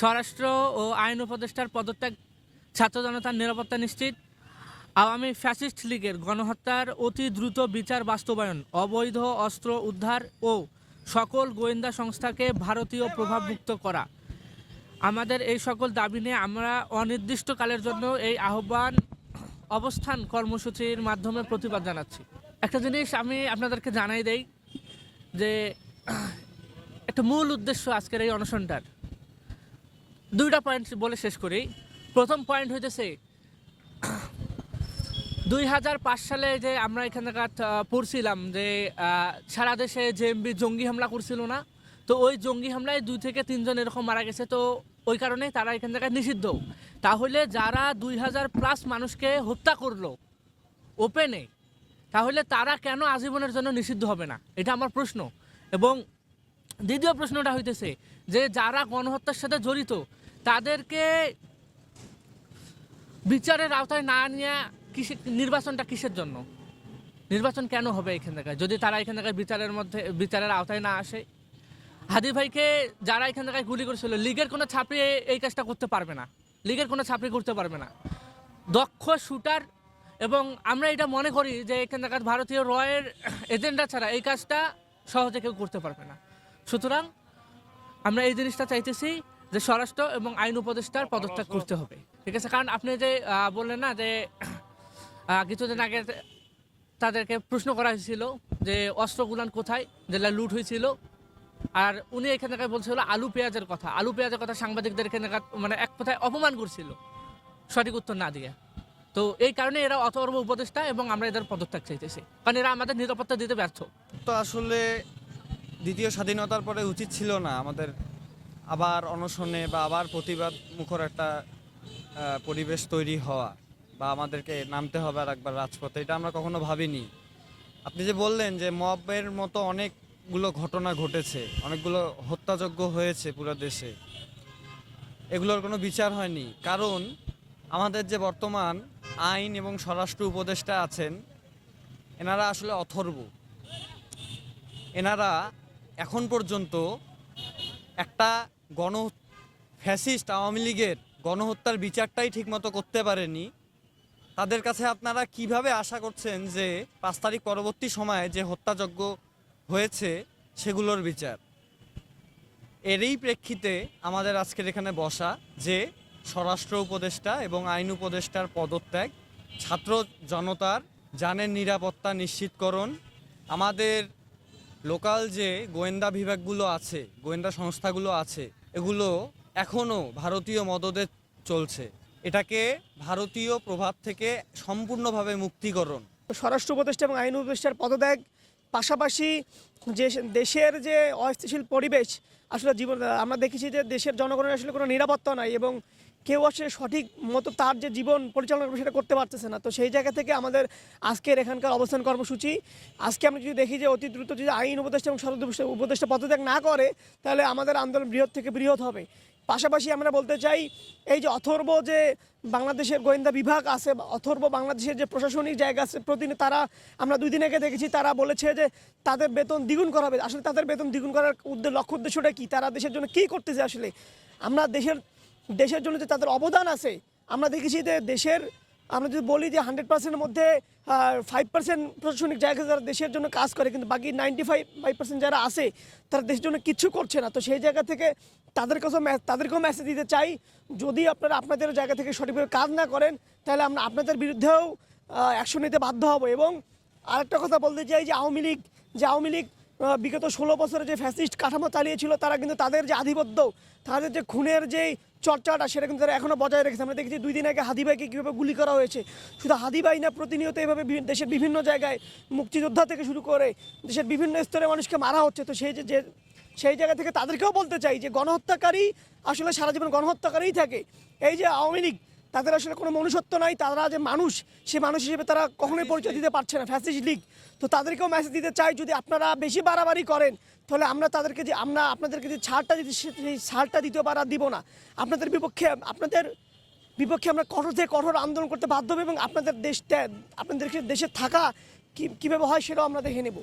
স্বরাষ্ট্র ও আইন উপদেষ্টার পদত্যাগ, ছাত্র জনতার নিরাপত্তা নিশ্চিত। আওয়ামী ফ্যাসিস্ট লীগের গণহত্যার অতি দ্রুত বিচার বাস্তবায়ন, অবৈধ অস্ত্র উদ্ধার ও সকল গোয়েন্দা সংস্থাকে ভারতীয় প্রভাবমুক্ত করা। আমাদের এই সকল দাবি নিয়ে আমরা অনির্দিষ্টকালের জন্য এই আহ্বান, অবস্থান কর্মসূচির মাধ্যমে প্রতিবাদ জানাচ্ছি। একটা জিনিস আমি আপনাদেরকে জানাই দেই যে, একটা মূল উদ্দেশ্য আজকের এই অনশনটার। দুইটা পয়েন্ট বলে শেষ করি। প্রথম পয়েন্ট হইতেছে, দুই হাজার পাঁচ সালে যে আমরা এখানে পড়ছিলাম যে সারা দেশে জেএমবি জঙ্গি হামলা করছিল না। তো ওই জঙ্গি হামলায় দুই থেকে তিনজন এরকম মারা গেছে। তো ওই কারণে তারা এখান থেকে নিষিদ্ধ। তাহলে যারা দুই হাজার প্লাস মানুষকে হত্যা করল ওপেনে তাহলে তারা কেন আজীবনের জন্য নিষিদ্ধ হবে না? এটা আমার প্রশ্ন। এবং দ্বিতীয় প্রশ্নটা হইতেছে যে, যারা গণহত্যার সাথে জড়িত তাদেরকে বিচারের আওতায় না নিয়ে কিসে নির্বাচনটা কিসের জন্য? নির্বাচন কেন হবে এখান থেকে? যদি তারা এখান থেকে বিচারের মধ্যে বিচারের আওতায় না আসে? হাদি ভাইকে যারা এখান থেকে গুলি করেছিল, লিগের কোনো ছাপড়ি এ- এই কাজটা করতে পারবে না। লিগের কোনো ছাপড়ি করতে পারবে না। দক্ষ শুটার এবং আমরা এটা মনে করি যে এখান থেকে ভারতীয় রয়ের এজেন্ডা ছাড়া এই কাজটা সহজে কেউ করতে পারবে না। সুতরাং আমরা এই জিনিসটা চাইতেছি যে স্বরাষ্ট্র এবং আইন উপদেষ্টার পদত্যাগ করতে হবে। ঠিক আছে কারণ আপনি যে বললেন না যে কিছুদিন আগে তাদেরকে প্রশ্ন করা হয়েছিল যে অস্ত্রগুলান কোথায়? যেটা লুট হয়েছিল। আর উনি এখানে বলছিল আলু পেঁয়াজের কথা। আলু পেঁয়াজের কথা সাংবাদিকদের এখানে মানে এক কথায় অপমান করছিল। সঠিক উত্তর না দিয়ে। তো এই কারণে এরা অথর্ব উপদেষ্টা এবং আমরা এদের পদত্যাগ চাইতেছি। কারণ এরা আমাদের নিরাপত্তা দিতে ব্যর্থ। তো আসলে দ্বিতীয় স্বাধীনতার পরে উচিত ছিল না আমাদের আবার অনশনে বা আবার প্রতিবাদ মুখর একটা পরিবেশ তৈরি হওয়া বা আমাদেরকে নামতে হবে আর একবার রাজপথে, এটা আমরা কখনো ভাবিনি। আপনি যে বললেন যে মবের মতো অনেকগুলো ঘটনা ঘটেছে, অনেকগুলো হত্যাযজ্ঞ হয়েছে পুরো দেশে, এগুলোর কোনো বিচার হয়নি। কারণ আমাদের যে বর্তমান আইন এবং স্বরাষ্ট্র উপদেষ্টা আছেন, এনারা আসলে অথর্ব। এনারা এখন পর্যন্ত একটা গণ ফ্যাসিস্ট আওয়ামী লীগের গণহত্যার বিচারটাই ঠিকমতো করতে পারেনি। তাদের কাছে আপনারা কীভাবে আশা করছেন যে পাঁচ তারিখ পরবর্তী সময়ে যে হত্যাযজ্ঞ হয়েছে সেগুলোর বিচার? এরই প্রেক্ষিতে আমাদের আজকের এখানে বসা যে স্বরাষ্ট্র উপদেষ্টা এবং আইন উপদেষ্টার পদত্যাগ, ছাত্র জনতার জানের নিরাপত্তা নিশ্চিতকরণ, আমাদের লোকাল যে গোয়েন্দা বিভাগগুলো আছে, গোয়েন্দা সংস্থাগুলো আছে এগুলো এখনও ভারতীয় মদদে চলছে। এটাকে ভারতীয় প্রভাব থেকে সম্পূর্ণভাবে মুক্তিকরণ। স্বরাষ্ট্র উপদেষ্টা এবং আইন উপদেষ্টার পদত্যাগ পাশাপাশি যে দেশের যে অস্থিতিশীল পরিবেশ, আসলে জীবন আমরা দেখেছি যে দেশের জনগণের আসলে কোনো নিরাপত্তা নাই এবং কেউ আসলে সঠিক মতো তার যে জীবন পরিচালনা করবে সেটা করতে পারতেছে না। তো সেই জায়গা থেকে আমাদের আজকের এখানকার অবস্থান কর্মসূচি, আজকে আমরা যদি দেখি যে অতি দ্রুত যদি আইন উপদেষ্টা এবং স্বরাষ্ট্র উপদেষ্টা পদত্যাগ না করে, তাহলে আমাদের আন্দোলন বৃহৎ থেকে বৃহৎ হবে। পাশাপাশি আমরা বলতে চাই, এই যে অথর্ব যে বাংলাদেশের গোয়েন্দা বিভাগ আছে, অথর্ব বাংলাদেশের যে প্রশাসনিক জায়গা আছে, প্রতিদিন তারা, আমরা দুই দিন আগে দেখেছি তারা বলেছে যে তাদের বেতন দ্বিগুণ করা হবে। আসলে তাদের বেতন দ্বিগুণ করার উদ্দেশ্য লক্ষ্য উদ্দেশ্যটা কী? তারা দেশের জন্য কী করতেছে আসলে? আমরা দেশের দেশের জন্য যে তাদের অবদান আছে, আমরা দেখেছি যে দেশের, আমরা যদি বলি যে হান্ড্রেড পার্সেন্টের মধ্যে ফাইভ পার্সেন্ট প্রশাসনিক জায়গায় যারা দেশের জন্য কাজ করে, কিন্তু বাকি নাইনটি ফাইভ ফাইভ পার্সেন্ট যারা আছে, তারা দেশের জন্য কিচ্ছু করছে না। তো সেই জায়গা থেকে তাদের কাছেও তাদেরকেও মেসেজ দিতে চাই, যদি আপনারা আপনাদের জায়গা থেকে সঠিকভাবে কাজ না করেন, তাহলে আমরা আপনাদের বিরুদ্ধেও অ্যাকশন নিতে বাধ্য হব। এবং আরেকটা কথা বলতে চাই যে আওয়ামী লীগ, যে আওয়ামী লীগ বিগত ষোলো বছরে যে ফ্যাসিস্ট কাঠামো চালিয়েছিল, তারা কিন্তু তাদের যে আধিপত্য, তাদের যে খুনের যে চর্চাটা সেটা কিন্তু তারা এখনও বজায় রেখেছে। আমরা দেখেছি দুই দিন আগে হাদিবাইকে কীভাবে গুলি করা হয়েছে। শুধু হাদিবাই না, প্রতিনিয়ত এভাবে দেশের বিভিন্ন জায়গায় মুক্তিযোদ্ধা থেকে শুরু করে দেশের বিভিন্ন স্তরে মানুষকে মারা হচ্ছে। তো সেই যে সেই জায়গা থেকে তাদেরকেও বলতে চাই যে গণহত্যাকারী আসলে সারা জীবন গণহত্যাকারীই থাকে। এই যে আওয়ামী লীগ তাদের আসলে কোনো মনুষ্যত্ব নাই তারা যে মানুষ সে মানুষ হিসেবে তারা কখনোই পরিচয় দিতে পারছে না ফ্যাসিস্ট লীগ। তো তাদেরকেও মেসেজ দিতে চাই যদি আপনারা বেশি বাড়াবাড়ি করেন তাহলে আমরা তাদেরকে যে আমরা আপনাদেরকে যে ছাড়টা দিতে সেই ছাড়টা দ্বিতীয়বার আর দিব না। আপনাদের বিপক্ষে আপনাদের বিপক্ষে আমরা কঠোর থেকে কঠোর আন্দোলন করতে বাধ্য হব এবং আপনাদের দেশটা আপনাদের দেশে থাকা কি কীভাবে হয় সেটাও আমরা দেখে নেব।